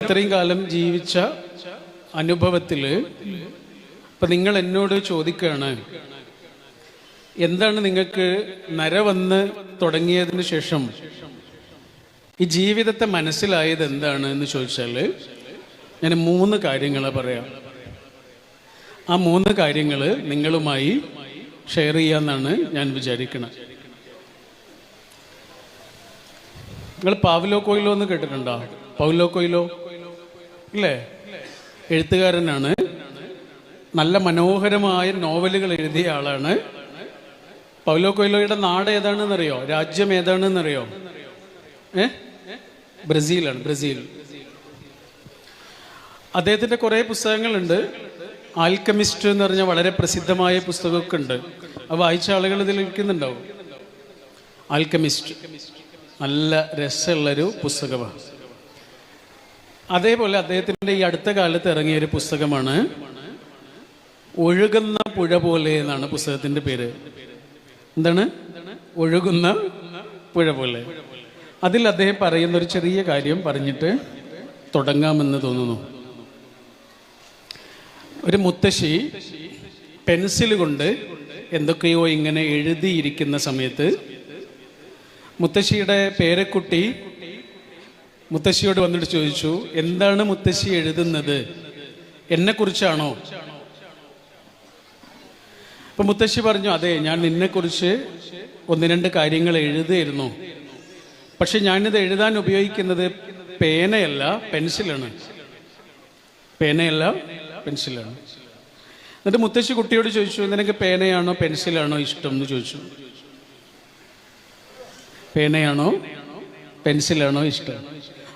ഇത്രയും കാലം ജീവിച്ച അനുഭവത്തിൽ ഇപ്പൊ നിങ്ങൾ എന്നോട് ചോദിക്കുകയാണ് എന്താണ് നിങ്ങൾക്ക് നര വന്ന് തുടങ്ങിയതിന് ശേഷം ഈ ജീവിതത്തെ മനസ്സിലായത് എന്താണ് എന്ന് ചോദിച്ചാൽ ഞാൻ മൂന്ന് കാര്യങ്ങളാണ് പറയാം. ആ മൂന്ന് കാര്യങ്ങൾ നിങ്ങളുമായി ഷെയർ ചെയ്യാന്നാണ് ഞാൻ വിചാരിക്കുന്നത് നിങ്ങൾ പാവലോ കൊയിലോ എന്ന് കേട്ടിട്ടുണ്ടോ? Paulo Coelho? ഇല്ലേ? എഴുത്തുകാരനാണ്. നല്ല മനോഹരമായ നോവലുകൾ എഴുതിയ ആളാണ്. പൗലോ കൊയ്ലോയുടെ നാട് ഏതാണെന്നറിയോ? രാജ്യം ഏതാണെന്നറിയോ? ഏ? ബ്രസീലാണ് ബ്രസീൽ. അദ്ദേഹത്തിന്റെ കുറെ പുസ്തകങ്ങളുണ്ട്. ആൽക്കമിസ്റ്റ് എന്ന് പറഞ്ഞ വളരെ പ്രസിദ്ധമായ പുസ്തകമൊക്കെ ഉണ്ട് അത് വായിച്ച ആളുകൾ ഇതിൽ ഇരിക്കുന്നുണ്ടാവും. ആൽക്കമിസ്റ്റ്. നല്ല രസമുള്ളൊരു പുസ്തകമാണ്. അതേപോലെ അദ്ദേഹത്തിന്റെ ഈ അടുത്ത കാലത്ത് ഇറങ്ങിയ ഒരു പുസ്തകമാണ് ഒഴുകുന്ന പുഴ പോലെ എന്നാണ് പുസ്തകത്തിന്റെ പേര്. എന്താണ്? ഒഴുകുന്ന പുഴ പോലെ. അതിൽ അദ്ദേഹം പറയുന്ന ഒരു ചെറിയ കാര്യം പറഞ്ഞിട്ട് തുടങ്ങാമെന്ന് തോന്നുന്നു. ഒരു മുത്തശ്ശി പെൻസിൽ കൊണ്ട് എന്തൊക്കെയോ ഇങ്ങനെ എഴുതിയിരിക്കുന്ന സമയത്ത് മുത്തശ്ശിയുടെ പേരക്കുട്ടി മുത്തശ്ശിയോട് വന്നിട്ട് ചോദിച്ചു എന്താണ് മുത്തശ്ശി എഴുതുന്നത്? എന്നെ കുറിച്ചാണോ അപ്പൊ മുത്തശ്ശി പറഞ്ഞു അതെ ഞാൻ നിന്നെക്കുറിച്ച് ഒന്ന് രണ്ട് കാര്യങ്ങൾ എഴുതിയിരുന്നു. പക്ഷെ ഞാനിത് എഴുതാൻ ഉപയോഗിക്കുന്നത് പേനയല്ല പെൻസിലാണ്. പേനയല്ല പെൻസിലാണ്. എന്നിട്ട് മുത്തശ്ശി കുട്ടിയോട് ചോദിച്ചു നിനക്ക് പേനയാണോ പെൻസിലാണോ ഇഷ്ടം? എന്ന് ചോദിച്ചു. പേനയാണോ? പെൻസിലാണോ ഇഷ്ടം?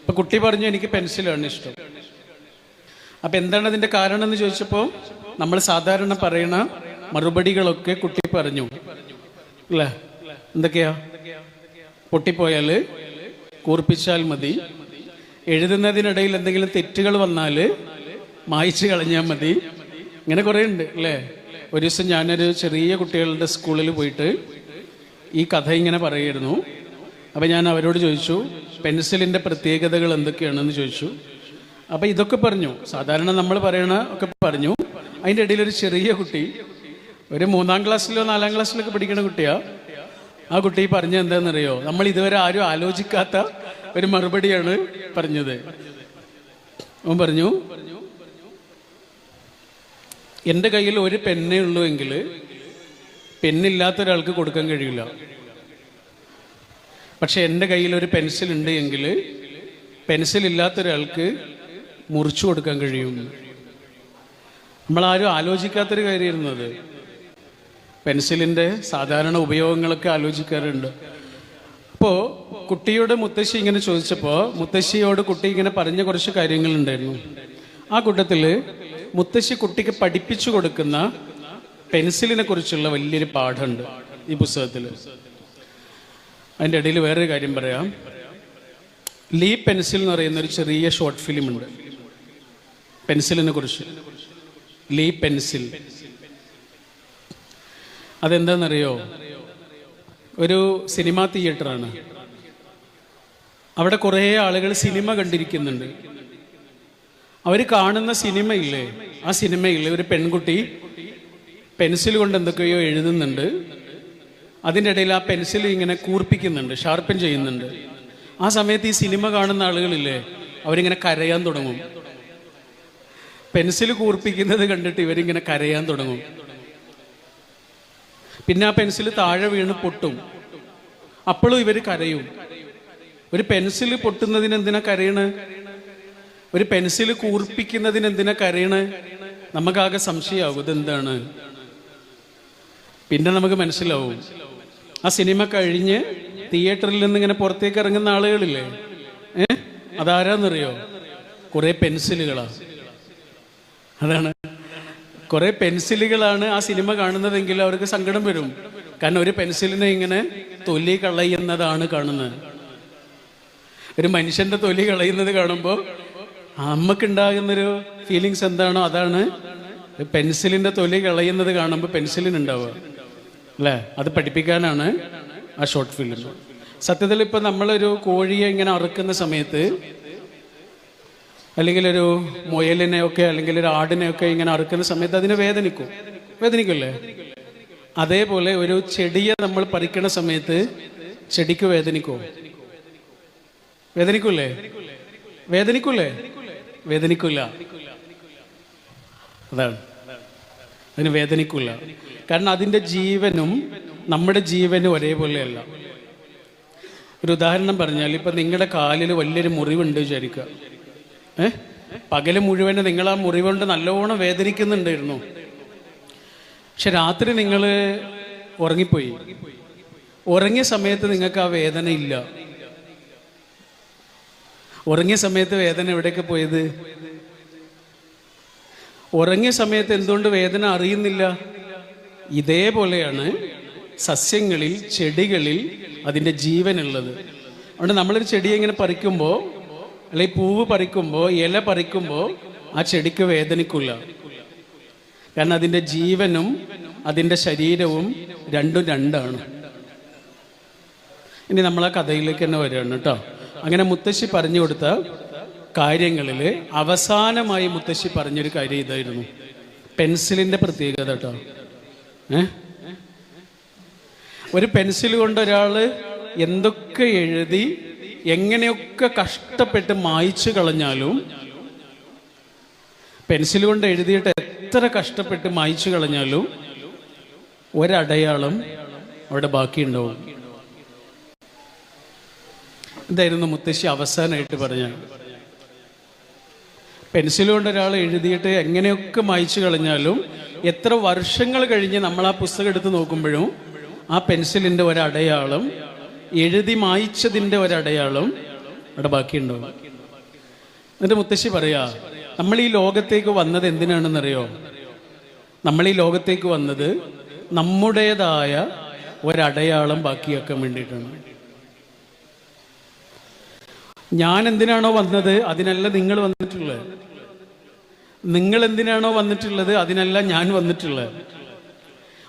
അപ്പൊ കുട്ടി പറഞ്ഞു എനിക്ക് പെൻസിലാണ് ഇഷ്ടം. അപ്പൊ എന്താണ് അതിന്റെ കാരണം എന്ന് ചോദിച്ചപ്പോൾ നമ്മൾ സാധാരണ പറയുന്ന മറുപടികളൊക്കെ കുട്ടി പറഞ്ഞു. അല്ലേ? എന്തൊക്കെയാ? പൊട്ടിപ്പോയാൽ കൂർപ്പിച്ചാൽ മതി. എഴുതുന്നതിനിടയിൽ എന്തെങ്കിലും തെറ്റുകൾ വന്നാൽ മായ്ച്ചു കളഞ്ഞാൽ മതി. ഇങ്ങനെ കുറേ ഉണ്ട് അല്ലേ? ഒരു ദിവസം ഞാനൊരു ചെറിയ കുട്ടികളുടെ സ്കൂളിൽ പോയിട്ട് ഈ കഥ ഇങ്ങനെ പറയായിരുന്നു അപ്പം ഞാൻ അവരോട് ചോദിച്ചു പെൻസിലിന്റെ പ്രത്യേകതകൾ എന്തൊക്കെയാണെന്ന് ചോദിച്ചു? അപ്പം ഇതൊക്കെ പറഞ്ഞു. സാധാരണ നമ്മൾ പറയണ ഒക്കെ പറഞ്ഞു. അതിന്റെ ഇടയിൽ ഒരു ചെറിയ കുട്ടി ഒരു മൂന്നാം ക്ലാസ്സിലോ നാലാം ക്ലാസ്സിലൊക്കെ പഠിക്കുന്ന കുട്ടിയാ. ആ കുട്ടി പറഞ്ഞത് എന്താണെന്നറിയോ? നമ്മൾ ഇതുവരെ ആരും ആലോചിക്കാത്ത ഒരു മറുപടിയാണ് പറഞ്ഞത്. അവൻ പറഞ്ഞു എന്റെ കയ്യിൽ ഒരു പെന്നേ ഉള്ളൂ എങ്കിൽ പെന്നില്ലാത്ത ഒരാൾക്ക് കൊടുക്കാൻ കഴിയില്ല. പക്ഷെ എന്റെ കയ്യിൽ ഒരു പെൻസിൽ ഉണ്ട് എങ്കിൽ പെൻസിൽ ഇല്ലാത്ത ഒരാൾക്ക് മുറിച്ചു കൊടുക്കാൻ കഴിയും. നമ്മളാരും ആലോചിക്കാത്തൊരു കാര്യമായിരുന്നു അത്. പെൻസിലിന്റെ സാധാരണ ഉപയോഗങ്ങളൊക്കെ ആലോചിക്കാറുണ്ട്. അപ്പോൾ കുട്ടിയുടെ മുത്തശ്ശി ഇങ്ങനെ ചോദിച്ചപ്പോൾ മുത്തശ്ശിയോട് കുട്ടി ഇങ്ങനെ പറഞ്ഞ കുറച്ച് കാര്യങ്ങളുണ്ടായിരുന്നു ആ കൂട്ടത്തിൽ മുത്തശ്ശി കുട്ടിക്ക് പഠിപ്പിച്ചു കൊടുക്കുന്ന പെൻസിലിനെ കുറിച്ചുള്ള വലിയൊരു പാഠമുണ്ട് ഈ പുസ്തകത്തിൽ. അതിന്റെ ഇടയിൽ വേറൊരു കാര്യം പറയാം. ലീ പെൻസിൽ എന്ന് പറയുന്ന ഒരു ചെറിയ ഷോർട്ട് ഫിലിം ഉണ്ട്. പെൻസിലിനെ കുറിച്ച്. ലീ പെൻസിൽ. അതെന്താണെന്നറിയോ? ഒരു സിനിമാ തിയേറ്ററാണ്. അവിടെ കുറേ ആളുകൾ സിനിമ കണ്ടിരിക്കുന്നുണ്ട്. അവർ കാണുന്ന സിനിമയില്ലേ? ആ സിനിമയിൽ ഒരു പെൺകുട്ടി പെൻസിൽ കൊണ്ട് എന്തൊക്കെയോ എഴുതുന്നുണ്ട്. അതിന്റെ ഇടയിൽ ആ പെൻസിൽ ഇങ്ങനെ കൂർപ്പിക്കുന്നുണ്ട് ഷാർപ്പൻ ചെയ്യുന്നുണ്ട്. ആ സമയത്ത് ഈ സിനിമ കാണുന്ന ആളുകളില്ലേ അവരിങ്ങനെ കരയാൻ തുടങ്ങും. പെൻസിൽ കൂർപ്പിക്കുന്നത് കണ്ടിട്ട് ഇവരിങ്ങനെ കരയാൻ തുടങ്ങും. പിന്നെ ആ പെൻസിൽ താഴെ വീണ് പൊട്ടും. അപ്പോഴും ഇവർ കരയും. ഒരു പെൻസിൽ പൊട്ടുന്നതിന് എന്തിനാ കരയണ്? ഒരു പെൻസിൽ കൂർപ്പിക്കുന്നതിന് എന്തിനാ കരയണ്? നമുക്കാകെ സംശയമാകും ഇതെന്താണ്? പിന്നെ നമുക്ക് മനസ്സിലാവും. ആ സിനിമ കഴിഞ്ഞ് തിയേറ്ററിൽ നിന്ന് ഇങ്ങനെ പുറത്തേക്ക് ഇറങ്ങുന്ന ആളുകളില്ലേ? ഏ? അതാരാന്നറിയോ? കുറെ പെൻസിലുകളാണ് അതാണ്. കുറെ പെൻസിലുകളാണ് ആ സിനിമ കാണുന്നതെങ്കിൽ അവർക്ക് സങ്കടം വരും. കാരണം ഒരു പെൻസിലിനെ ഇങ്ങനെ തൊലി കളയുന്നതാണ് കാണുന്നത്. ഒരു മനുഷ്യന്റെ തൊലി കളയുന്നത് കാണുമ്പോൾ അമ്മക്കുണ്ടാകുന്നൊരു ഫീലിങ്സ് എന്താണോ അതാണ്. പെൻസിലിന്റെ തൊലി കളയുന്നത് കാണുമ്പോൾ പെൻസിലിന് ഉണ്ടാവുക അല്ലേ? അത് പഠിപ്പിക്കാനാണ് ആ ഷോർട്ട് ഫിലിം സത്യത്തിൽ ഇപ്പം നമ്മളൊരു കോഴിയെ ഇങ്ങനെ അറുക്കുന്ന സമയത്ത് അല്ലെങ്കിൽ ഒരു മുയലിനെയൊക്കെ അല്ലെങ്കിൽ ഒരു ആടിനെയൊക്കെ ഇങ്ങനെ അറുക്കുന്ന സമയത്ത് അതിന് വേദനിക്കും. വേദനിക്കില്ലേ? അതേപോലെ ഒരു ചെടിയെ നമ്മൾ പറിക്കണ സമയത്ത് ചെടിക്ക് വേദനിക്കും? വേദനിക്കൂലേ? വേദനിക്കൂലേ? വേദനിക്കൂല. അതാണ്. അതിന് വേദനിക്കില്ല കാരണം അതിന്റെ ജീവനും നമ്മുടെ ജീവനും ഒരേപോലെയല്ല. ഒരു ഉദാഹരണം പറഞ്ഞാൽ ഇപ്പം നിങ്ങളുടെ കാലിൽ വലിയൊരു മുറിവുണ്ട് വിചാരിക്കുക ഏ? പകൽ മുഴുവൻ നിങ്ങൾ ആ മുറിവുകൊണ്ട് നല്ലോണം വേദനിക്കുന്നുണ്ടായിരുന്നു. പക്ഷെ രാത്രി നിങ്ങൾ ഉറങ്ങിപ്പോയി. ഉറങ്ങിയ സമയത്ത് നിങ്ങൾക്ക് ആ വേദന ഇല്ല. ഉറങ്ങിയ സമയത്ത് വേദന എവിടേക്ക് പോയത്? ഉറങ്ങിയ സമയത്ത് എന്തുകൊണ്ട് വേദന അറിയുന്നില്ല? ഇതേപോലെയാണ് സസ്യങ്ങളിൽ ചെടികളിൽ അതിന്റെ ജീവനുള്ളത്. അതുകൊണ്ട് നമ്മളൊരു ചെടി ഇങ്ങനെ പറിക്കുമ്പോൾ അല്ലെങ്കിൽ പൂവ് പറിക്കുമ്പോൾ ഇല പറിക്കുമ്പോൾ ആ ചെടിക്ക് വേദനിക്കില്ല കാരണം അതിന്റെ ജീവനും അതിന്റെ ശരീരവും രണ്ടും രണ്ടാണ്. ഇനി നമ്മൾ ആ കഥയിലേക്ക് തന്നെ വരികയാണ് കേട്ടോ. അങ്ങനെ മുത്തശ്ശി പറഞ്ഞു കൊടുത്ത കാര്യങ്ങളിൽ അവസാനമായി മുത്തശ്ശി പറഞ്ഞൊരു കാര്യം ഇതായിരുന്നു. പെൻസിലിന്റെ പ്രത്യേകത കേട്ടോ. ഏ? ഒരു പെൻസിൽ കൊണ്ട് ഒരാൾ എന്തൊക്കെ എഴുതി എങ്ങനെയൊക്കെ കഷ്ടപ്പെട്ട് മായ്ച്ചു കളഞ്ഞാലും പെൻസിൽ കൊണ്ട് എഴുതിയിട്ട് എത്ര കഷ്ടപ്പെട്ട് മായ്ച്ചു കളഞ്ഞാലും ഒരടയാളം അവിടെ ബാക്കിയുണ്ടാവും. ഇതായിരുന്നു മുത്തശ്ശി അവസാനമായിട്ട് പറഞ്ഞ പെൻസിൽ കൊണ്ട് ഒരാൾ എഴുതിയിട്ട് എങ്ങനെയൊക്കെ മായ്ച്ചു കളഞ്ഞാലും എത്ര വർഷങ്ങൾ കഴിഞ്ഞ് നമ്മൾ ആ പുസ്തകം എടുത്ത് നോക്കുമ്പോഴും ആ പെൻസിലിന്റെ ഒരടയാളം എഴുതി മായ്ച്ചതിന്റെ ഒരടയാളം അവിടെ ബാക്കിയുണ്ടാവും. എന്നിട്ട് മുത്തശ്ശി പറയാ നമ്മൾ ഈ ലോകത്തേക്ക് വന്നത് എന്തിനാണെന്നറിയോ? നമ്മൾ ഈ ലോകത്തേക്ക് വന്നത് നമ്മുടേതായ ഒരടയാളം ബാക്കിയാക്കാൻ വേണ്ടിയിട്ടാണ്. ഞാൻ എന്തിനാണോ വന്നത്? അതിനല്ല നിങ്ങൾ വന്നിട്ടുള്ളത്. നിങ്ങൾ എന്തിനാണോ വന്നിട്ടുള്ളത്? അതിനല്ല ഞാൻ വന്നിട്ടുള്ളത്.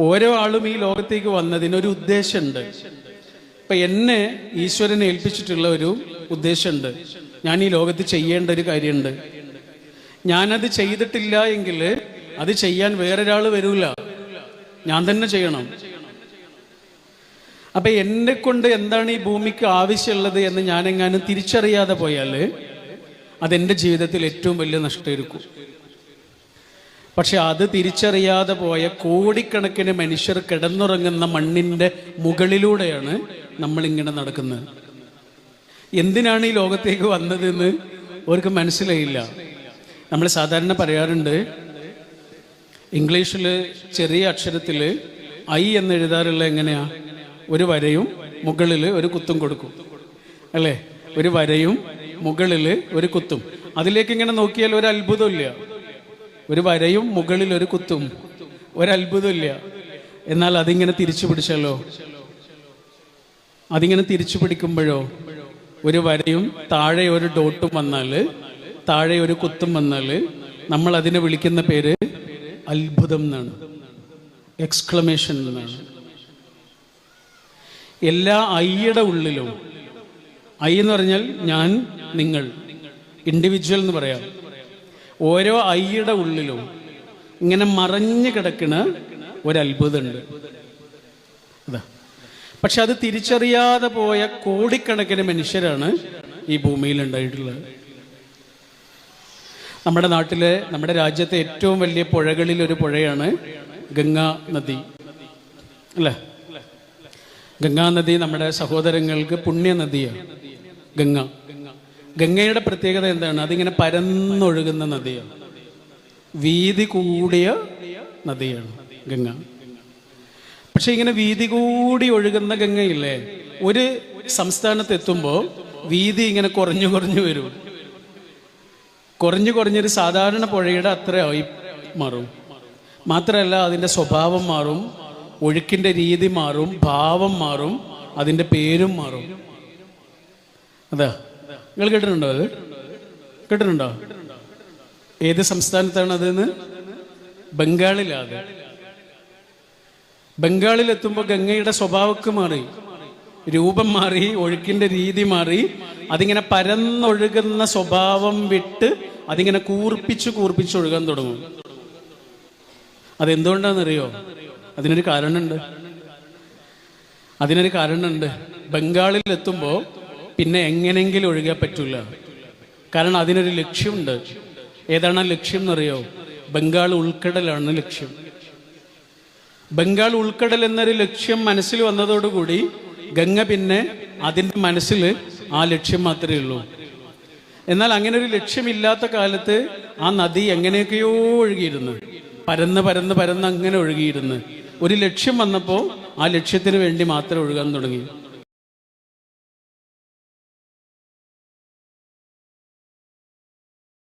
ഓരോ ആളും ഈ ലോകത്തേക്ക് വന്നതിനൊരു ഉദ്ദേശമുണ്ട്. ഇപ്പൊ എന്നെ ഈശ്വരനെ ഏൽപ്പിച്ചിട്ടുള്ള ഒരു ഉദ്ദേശമുണ്ട്. ഞാൻ ഈ ലോകത്ത് ചെയ്യേണ്ട ഒരു കാര്യമുണ്ട്. ഞാനത് ചെയ്തിട്ടില്ല എങ്കിൽ അത് ചെയ്യാൻ വേറൊരാൾ വരൂല. ഞാൻ തന്നെ ചെയ്യണം. അപ്പൊ എന്നെ കൊണ്ട് എന്താണ് ഈ ഭൂമിക്ക് ആവശ്യമുള്ളത് എന്ന് ഞാനെങ്ങാനും തിരിച്ചറിയാതെ പോയാൽ അതെന്റെ ജീവിതത്തിൽ ഏറ്റവും വലിയ നഷ്ടമായിരിക്കും. പക്ഷെ അത് തിരിച്ചറിയാതെ പോയ കോടിക്കണക്കിന് മനുഷ്യർ കിടന്നുറങ്ങുന്ന മണ്ണിന്റെ മുകളിലൂടെയാണ് നമ്മളിങ്ങനെ നടക്കുന്നത്. എന്തിനാണ് ഈ ലോകത്തേക്ക് വന്നതെന്ന് അവർക്ക് മനസ്സിലായില്ല. നമ്മൾ സാധാരണ പറയാറുണ്ട് ഇംഗ്ലീഷിൽ ചെറിയ അക്ഷരത്തിൽ ഐ എന്ന് എഴുതാറുള്ള എങ്ങനെയാ? ഒരു വരയും മുകളിൽ ഒരു കുത്തും കൊടുക്കും. അല്ലേ? ഒരു വരയും മുകളിൽ ഒരു കുത്തും. അതിലേക്ക് ഇങ്ങനെ നോക്കിയാൽ ഒരു അത്ഭുതമില്ല ഒരു വരയും മുകളിൽ ഒരു കുത്തും. ഒരത്ഭുതമില്ല എന്നാൽ അതിങ്ങനെ തിരിച്ചു പിടിച്ചല്ലോ അതിങ്ങനെ തിരിച്ചു പിടിക്കുമ്പോഴോ? ഒരു വരയും താഴെ ഒരു ഡോട്ടും വന്നാൽ താഴെ ഒരു കുത്തും വന്നാൽ നമ്മൾ അതിനെ വിളിക്കുന്ന പേര് അത്ഭുതം എന്നാണ്. എക്സ്ക്ലമേഷൻ എന്നാണ്. എല്ലാ അയ്യയുടെ ഉള്ളിലും ഐ എന്ന് പറഞ്ഞാൽ ഞാൻ നിങ്ങൾ. ഇൻഡിവിജ്വൽ എന്ന് പറയാം. ഓരോ ഐയുടെ ഉള്ളിലും ഇങ്ങനെ മറഞ്ഞു കിടക്കുന്ന ഒരത്ഭുതമുണ്ട്. പക്ഷെ അത് തിരിച്ചറിയാതെ പോയ കോടിക്കണക്കിന് മനുഷ്യരാണ് ഈ ഭൂമിയിൽ ഉണ്ടായിട്ടുള്ളത്. നമ്മുടെ നാട്ടിലെ നമ്മുടെ രാജ്യത്തെ ഏറ്റവും വലിയ പുഴകളിൽ ഒരു പുഴയാണ് ഗംഗാ നദി. അല്ലേ? ഗംഗാ നദി നമ്മുടെ സഹോദരങ്ങൾക്ക് പുണ്യ നദിയാണ് ഗംഗ. ഗംഗയുടെ പ്രത്യേകത എന്താണ്? അതിങ്ങനെ പരന്നൊഴുകുന്ന നദിയാണ്. വീതി കൂടിയ നദിയാണ് ഗംഗ. പക്ഷെ ഇങ്ങനെ വീതി കൂടി ഒഴുകുന്ന ഗംഗയില്ലേ? ഒരു സംസ്ഥാനത്ത് എത്തുമ്പോൾ വീതി ഇങ്ങനെ കുറഞ്ഞു കുറഞ്ഞു വരും. കുറഞ്ഞു കുറഞ്ഞൊരു സാധാരണ പുഴയുടെ അത്രയായി മാറും. മാത്രമല്ല അതിന്റെ സ്വഭാവം മാറും ഒഴുക്കിന്റെ രീതി മാറും ഭാവം മാറും അതിന്റെ പേരും മാറും. അതാ. നിങ്ങൾ കേട്ടിട്ടുണ്ടോ അത്? കേട്ടിട്ടുണ്ടോ? ഏത് സംസ്ഥാനത്താണ് അതെന്ന്? ബംഗാളിലാണ്. എത്തുമ്പോൾ ഗംഗയുടെ സ്വഭാവമൊക്കെ മാറി. രൂപം മാറി ഒഴുക്കിന്റെ രീതി മാറി. അതിങ്ങനെ പരന്നൊഴുകുന്ന സ്വഭാവം വിട്ട് അതിങ്ങനെ കൂർപ്പിച്ച് കൂർപ്പിച്ച് ഒഴുകാൻ തുടങ്ങും. അതെന്തുകൊണ്ടാണെന്നറിയോ? അതിനൊരു കാരണമുണ്ട്. അതിനൊരു കാരണമുണ്ട്. ബംഗാളിൽ എത്തുമ്പോൾ പിന്നെ എങ്ങനെങ്കിലും ഒഴുകാൻ പറ്റൂല. കാരണം അതിനൊരു ലക്ഷ്യമുണ്ട്. ഏതാണ് ലക്ഷ്യം എന്നറിയോ? ബംഗാൾ ഉൾക്കടലാണ് ലക്ഷ്യം. ബംഗാൾ ഉൾക്കടൽ എന്നൊരു ലക്ഷ്യം മനസ്സിൽ വന്നതോടുകൂടി ഗംഗ പിന്നെ അതിന്റെ മനസ്സിൽ ആ ലക്ഷ്യം മാത്രമേ ഉള്ളൂ. എന്നാൽ അങ്ങനെ ഒരു ലക്ഷ്യമില്ലാത്ത കാലത്ത് ആ നദി എങ്ങനെയൊക്കെയോ ഒഴുകിയിരുന്നു. പരന്ന് പരന്ന് പരന്ന് അങ്ങനെ ഒഴുകിയിരുന്നു. ഒരു ലക്ഷ്യം വന്നപ്പോൾ ആ ലക്ഷ്യത്തിന് വേണ്ടി മാത്രം ഒഴുകാൻ തുടങ്ങി.